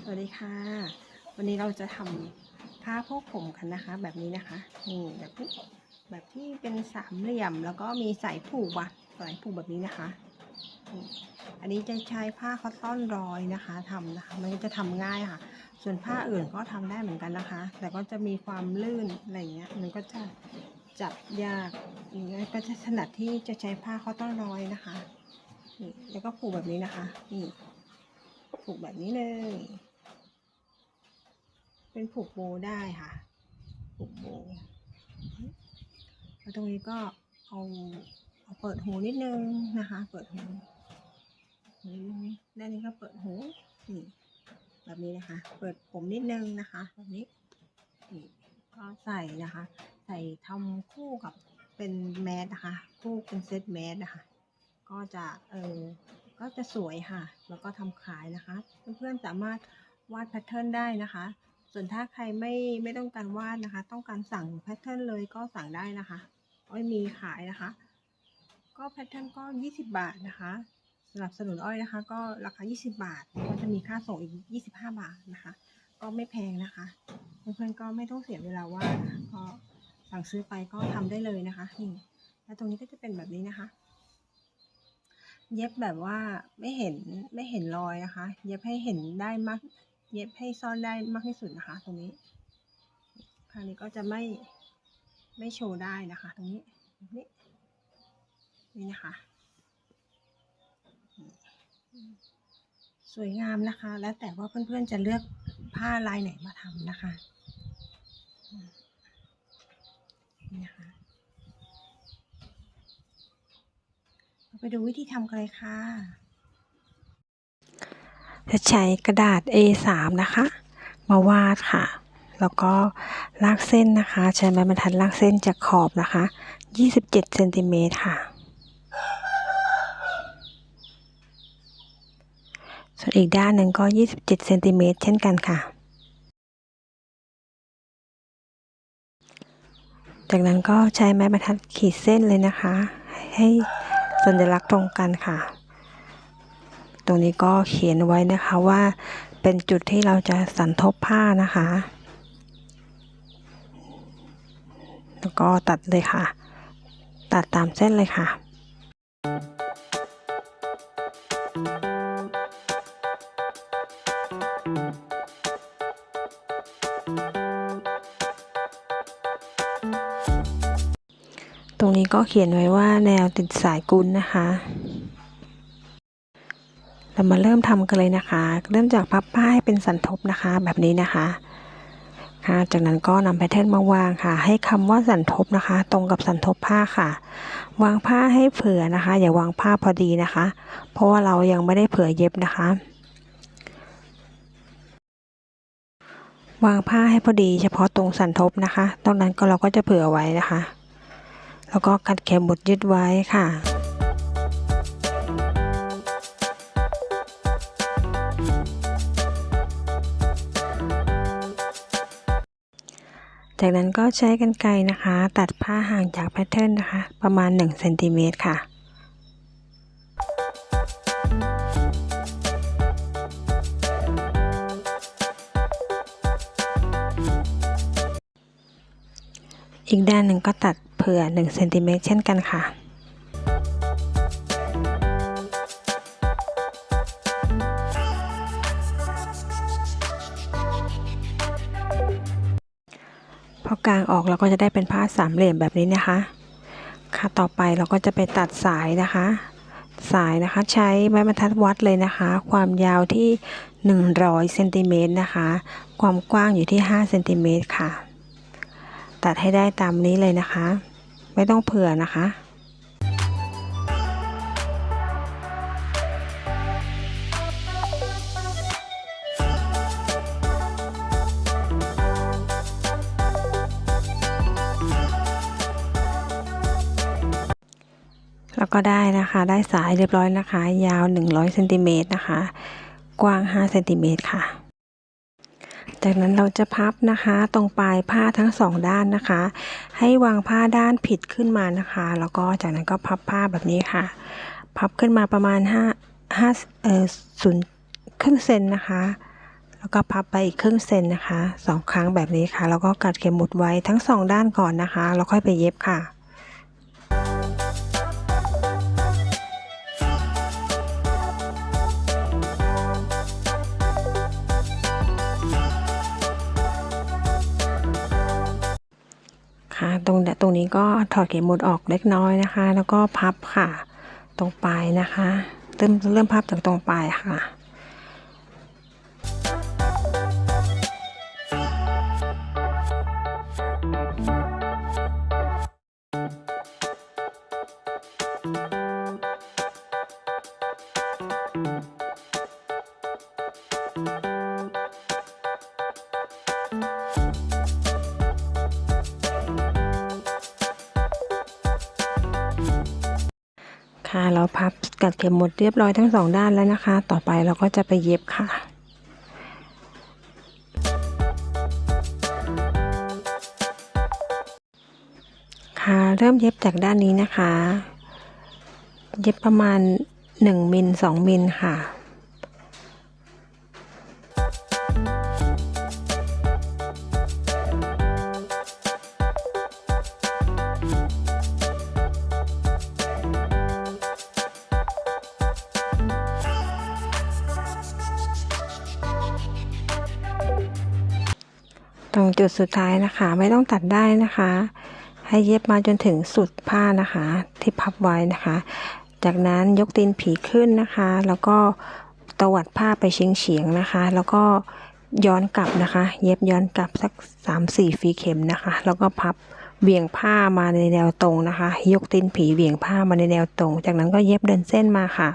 สวัสดีค่ะ วันนี้เราจะทำผ้าพกผมกันนะคะ แบบนี้นะคะนี่แบบนี้แบบที่เป็นสามเหลี่ยมแล้วก็มีสายผูกว่ะสายผูกแบบนี้นะคะนี่อันนี้จะใช้ผ้าคอตตอนรอยนะคะทำนะคะ มันก็จะทำง่ายค่ะ ส่วนผ้าอื่นก็ทำได้เหมือนกันนะคะ แต่ก็จะมีความลื่นอะไรเงี้ย มันก็จะจับยากอย่างเงี้ยก็จะถนัดที่จะใช้ผ้าคอตตอนรอยนะคะนี่แล้วก็ผูกแบบนี้นะคะนี่ ผูกแบบนี้เลย เป็นผูกโบได้ค่ะ ผูกโบแล้วตรงนี้ก็เอาเอาเปิดหูนิดนึงนะคะ เปิดหูนิดนึงด้านนี้ก็เปิดหูนี่แบบนี้นะคะ เปิดผมนิดนึงนะคะแบบนี้นี่ก็ใส่นะคะ ใส่ทำคู่กับเป็นแมสนะคะ คู่เป็นเซตแมสนะคะ ก็จะเออ ก็จะสวยค่ะ แล้วก็ทำขายนะคะ เพื่อนๆสามารถวาดแพทเทิร์นได้นะคะ ส่วนถ้าใครไม่ไม่ต้องการวาดนะคะ ต้องการสั่งแพทเทิร์นเลยก็สั่งได้นะคะอ้อยมีขายนะคะ ก็แพทเทิร์นก็ 20 บาทนะคะสนับสนุนอ้อยนะคะ ก็ราคา 20 บาท ก็จะมีค่าส่งอีก 25 บาทนะคะ ก็ไม่แพงนะคะ เพื่อนๆก็ไม่ต้องเสียเวลาวาดก็สั่งซื้อไปก็ทำได้เลยนะคะนี่แล้วตรงนี้ก็จะเป็นแบบนี้นะคะ เย็บแบบว่าไม่เห็นไม่เห็นรอยนะคะ เย็บให้เห็นได้มาก เย็บให้ซ่อนได้มากที่สุดนะคะ ตรงนี้คราวนี้ก็จะไม่ไม่โชว์ได้นะคะ ตรงนี้นี้นี่นะคะ สวยงามนะคะ แล้วแต่ว่าเพื่อนๆจะเลือกผ้าลายไหนมาทำนะคะนี่นะคะ เรา ไปดูวิธีทำกันเลยค่ะ จะใช้กระดาษ A3 นะคะ มาวาดค่ะ แล้วก็ลากเส้นนะคะ ใช้ไม้บรรทัดลากเส้นจากขอบนะคะ 27เซนติเมตรค่ะ ส่วนอีกด้านหนึ่งก็ 27เซนติเมตรเช่นกันค่ะจากนั้นก็ใช้ไม้บรรทัดขีดเส้นเลยนะคะ ให้ สัญลักษณ์ตรงกันค่ะ ตรงนี้ก็เขียนไว้นะคะว่าเป็นจุดที่เราจะสันทบผ้านะคะ แล้วก็ตัดเลยค่ะ ตัดตามเส้นเลยค่ะ ตรงนี้ก็เขียนไว้ว่าแนวติดสายกุลนะคะ เรามาเริ่มทำกันเลยนะคะ เริ่มจากพับผ้าให้เป็นสันทบนะคะ แบบนี้นะคะค่ะจากนั้นก็นำแพทเทิร์นมาวางค่ะ ให้คำว่าสันทบนะคะ ตรงกับสันทบผ้าค่ะ วางผ้าให้เผื่อนะคะ อย่าวางผ้าพอดีนะคะ เพราะว่าเรายังไม่ได้เผื่อเย็บนะคะ วางผ้าให้พอดี เฉพาะตรงสันทบนะคะตรงนั้นก็เราก็จะเผื่อไว้นะคะ แล้วก็กัดเข็มบดยึดไว้ค่ะ จากนั้นก็ใช้กันไกรนะคะ ตัดผ้าห่างจากแพทเทิร์นนะคะ ประมาณ1เซนติเมตรค่ะอีกด้านหนึ่งก็ตัด เผื่อ1เซนติเมตรเช่นกันค่ะพอกางออกเราก็จะได้เป็นผ้าสามเหลี่ยมแบบนี้นะคะ ค่ะต่อไปเราก็จะไปตัดสายนะคะ สายนะคะใช้ไม้บรรทัดวัดเลยนะคะ ความยาวที่ 100เซนติเมตรนะคะ ความกว้างอยู่ที่5เซนติเมตรค่ะ ตัดให้ได้ตามนี้เลยนะคะ ไม่ต้องเผื่อนะคะแล้วก็ได้นะคะได้สายเรียบร้อยนะคะ ยาว 100เซนติเมตรนะคะ กว้าง5เซนติเมตรค่ะ จากนั้นเราจะพับนะคะตรงปลายผ้าทั้งสองด้านนะคะ ให้วางผ้าด้านผิดขึ้นมานะคะ แล้วก็จากนั้นก็พับผ้าแบบนี้ค่ะ พับขึ้นมาประมาณ5 5เอ่อศูนย์ครึ่งเซนนะคะ แล้วก็พับไปอีกครึ่งเซนนะคะสองครั้งแบบนี้ค่ะ แล้วก็กัดเข็มหมุดไว้ทั้งสองด้านก่อนนะคะ แล้วค่อยไปเย็บค่ะ ตรงนี้ก็ถอดเข็มหมุดออกเล็กน้อยนะคะ แล้วก็พับค่ะ ตรงปลายนะคะ เริ่มเริ่มพับจากตรงปลายค่ะ ค่ะ เราพับกัดเข็มหมดเรียบร้อยทั้งสองด้านแล้วนะคะ ต่อไปเราก็จะไปเย็บค่ะค่ะเริ่มเย็บจากด้านนี้นะคะ เย็บประมาณ 1มิล2มิลค่ะ จุดสุดท้ายนะคะ ไม่ต้องตัดได้นะคะ ให้เย็บมาจนถึงสุดผ้านะคะ ที่พับไว้นะคะ จากนั้นยกตีนผีขึ้นนะคะ แล้วก็ตวัดผ้าไปเฉียงเฉียงๆนะคะ แล้วก็ย้อนกลับนะคะ เย็บย้อนกลับสัก3 4ฟีเข็มนะคะ แล้วก็พับเบี่ยงผ้ามาในแนวตรงนะคะ ยกตีนผีเบี่ยงผ้ามาในแนวตรง จากนั้นก็เย็บเดินเส้นมาค่ะ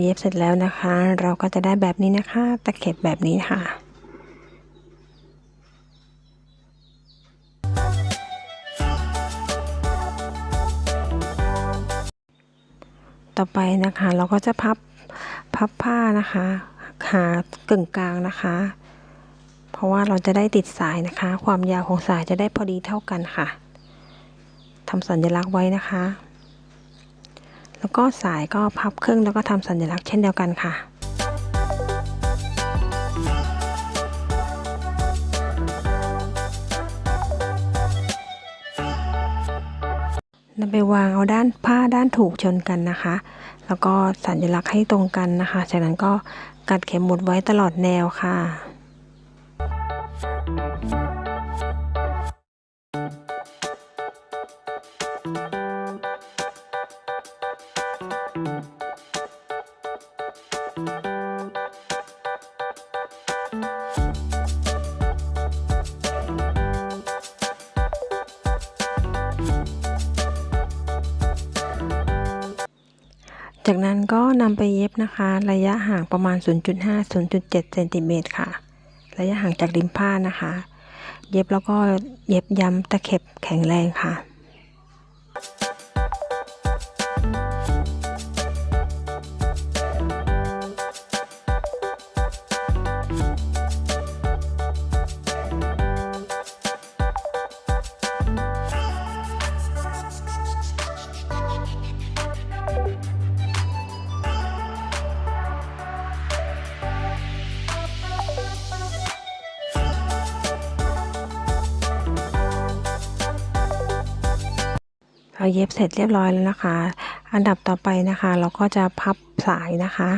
เย็บเสร็จแล้วนะคะ เราก็จะได้แบบนี้นะคะ ตะเข็บแบบนี้ค่ะต่อไปนะคะเราก็จะพับพับผ้านะคะหากึ่งกลางนะคะ เพราะว่าเราจะได้ติดสายนะคะ ความยาวของสายจะได้พอดีเท่ากันค่ะทำสัญลักษณ์ไว้นะคะ แล้วก็สายก็พับครึ่งแล้วก็ทำสัญลักษณ์เช่นเดียวกันค่ะนำไปวางเอาด้านผ้าด้านถูกชนกันนะคะ แล้วก็สัญลักษณ์ให้ตรงกันนะคะ จากนั้นก็กัดเข็มหมุดไว้ตลอดแนวค่ะ จากนั้นก็นำไปเย็บนะคะ ระยะห่างประมาณ 0.5-0.7เซนติเมตรค่ะ ระยะห่างจากริมผ้านะคะ เย็บแล้วก็เย็บย้ำตะเข็บแข็งแรงค่ะ เราเย็บเสร็จเรียบร้อยแล้วนะคะ อันดับต่อไปนะคะ เราก็จะพับสายนะคะ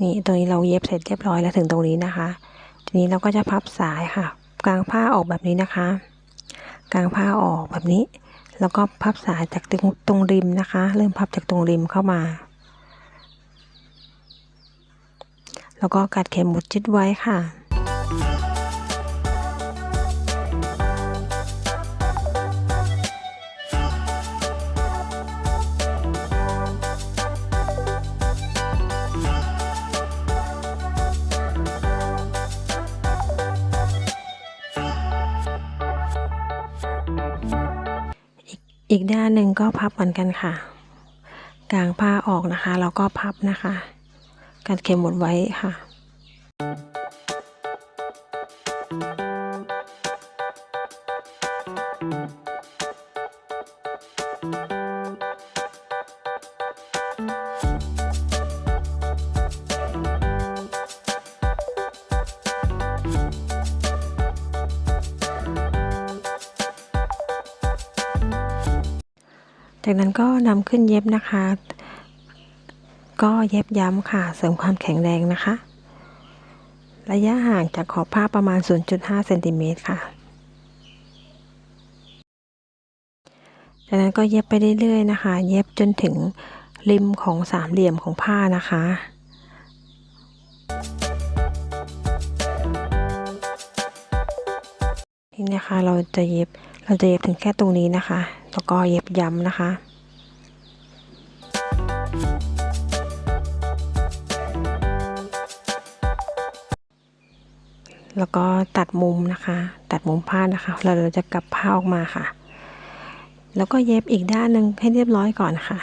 นี่ตรงนี้เราเย็บเสร็จเรียบร้อยแล้วถึงตรงนี้นะคะ ทีนี้เราก็จะพับสายค่ะ กลางผ้าออกแบบนี้นะคะ กลางผ้าออกแบบนี้ แล้วก็พับสายจากตรงตรงริมนะคะ เริ่มพับจากตรงริมเข้ามา แล้วก็กัดเข็มหมุดจิดไว้ค่ะ อีกด้านหนึ่งก็พับเหมือนกันค่ะกลางผ้าออกนะคะ แล้วก็พับนะคะ กัดเข็มหมดไว้ค่ะ จากนั้นก็นำขึ้นเย็บนะคะ ก็เย็บย้ำค่ะ เสริมความแข็งแรงนะคะ ระยะห่างจากขอบผ้าประมาณ 0.5เซนติเมตรค่ะ จากนั้นก็เย็บไปเรื่อยๆนะคะ เย็บจนถึงริมของสามเหลี่ยมของผ้านะคะนี่นะคะเราจะเย็บเราจะเย็บถึงแค่ตรงนี้นะคะ แล้วก็เย็บย้ำนะคะแล้วก็ตัดมุมนะคะ ตัดมุมผ้านะคะแล้วเราจะกลับผ้าออกมาค่ะ แล้วก็เย็บอีกด้านหนึ่งให้เรียบร้อยก่อนค่ะ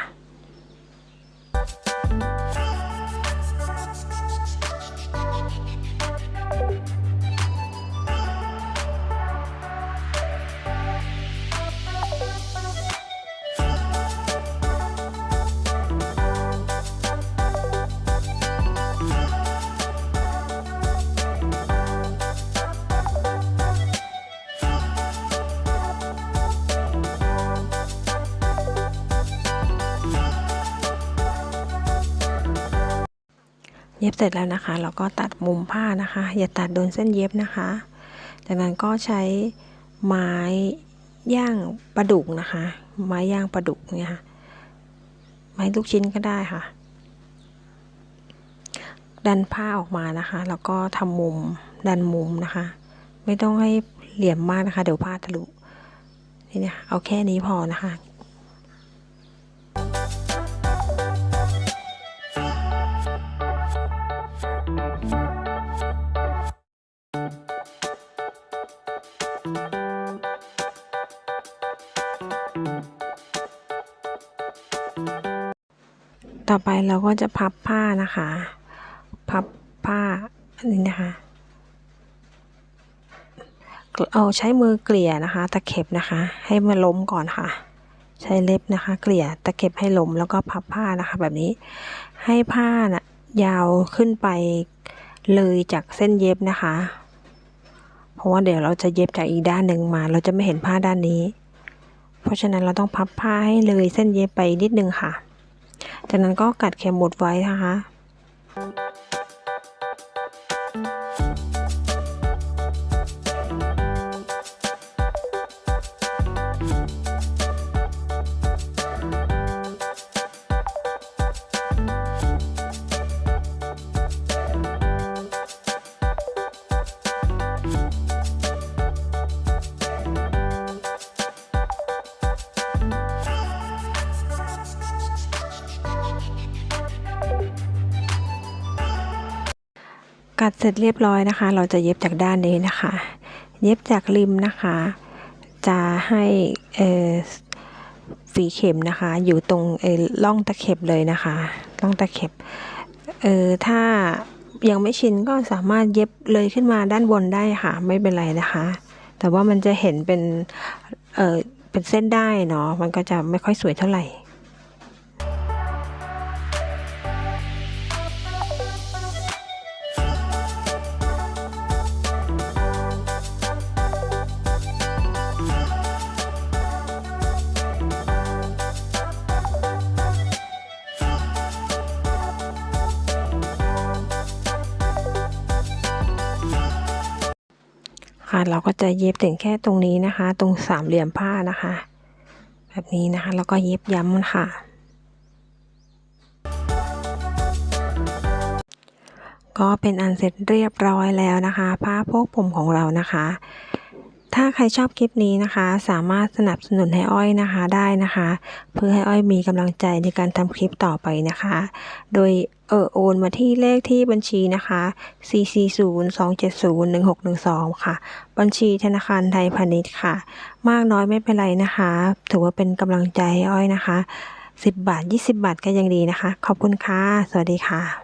เย็บเสร็จแล้วนะคะ เราก็ตัดมุมผ้านะคะ อย่าตัดโดนเส้นเย็บนะคะ จากนั้นก็ใช้ไม้ย่างปลาดุกนะคะ ไม้ย่างปลาดุกเนี่ยค่ะไม้ลูกชิ้นก็ได้ค่ะ ดันผ้าออกมานะคะ แล้วก็ทำมุมดันมุมนะคะ ไม่ต้องให้เหลี่ยมมากนะคะ เดี๋ยวผ้าทะลุนี่เนี่ยเอาแค่นี้พอนะคะ ต่อไปเราก็จะพับผ้านะคะ พับผ้าอันนี้นะคะ เอาใช้มือเกลี่ยนะคะ ตะเข็บนะคะ ให้มันล้มก่อนค่ะ ใช้เล็บนะคะ เกลี่ยตะเข็บให้ล้มแล้วก็พับผ้านะคะ แบบนี้ ให้ผ้านะ่ะยาวขึ้นไปเลยจากเส้นเย็บนะคะ เพราะว่าเดี๋ยวเราจะเย็บจากอีกด้านหนึ่งมา เราจะไม่เห็นผ้าด้านนี้ เพราะฉะนั้นเราต้องพับผ้าให้เลยเส้นเย็บไปนิดนึงค่ะ จากนั้นก็กัดเข็มบดไว้นะคะ กัดเสร็จเรียบร้อยนะคะ เราจะเย็บจากด้านนี้นะคะ เย็บจากริมนะคะ จะให้ฝีเข็มนะคะ อยู่ตรงร่องตะเข็บเลยนะคะร่องตะเข็บเออถ้ายังไม่ชินก็สามารถเย็บเลยขึ้นมาด้านบนได้ค่ะ ไม่เป็นไรนะคะ แต่ว่ามันจะเห็นเป็นเออเป็นเส้นได้เนาะมันก็จะไม่ค่อยสวยเท่าไหร่ ค่ะ เราก็จะเย็บถึงแค่ตรงนี้นะคะ ตรงสามเหลี่ยมผ้านะคะ แบบนี้นะคะ แล้วก็เย็บย้ำค่ะ ก็เป็นอันเสร็จเรียบร้อยแล้วนะคะ ผ้าโพกผมของเรานะคะ ถ้าใครชอบคลิปนี้นะคะ สามารถสนับสนุนให้อ้อยนะคะได้นะคะ เพื่อให้อ้อยมีกำลังใจในการทำคลิปต่อไปนะคะ โดยเออโอนมาที่เลขที่บัญชีนะคะ 440-270-1612 ค่ะ บัญชีธนาคารไทยพาณิชย์ค่ะ มากน้อยไม่เป็นไรนะคะ ถือว่าเป็นกำลังใจให้อ้อยนะคะ 10 บาท 20 บาทก็ยังดีนะคะ ขอบคุณค่ะ สวัสดีค่ะ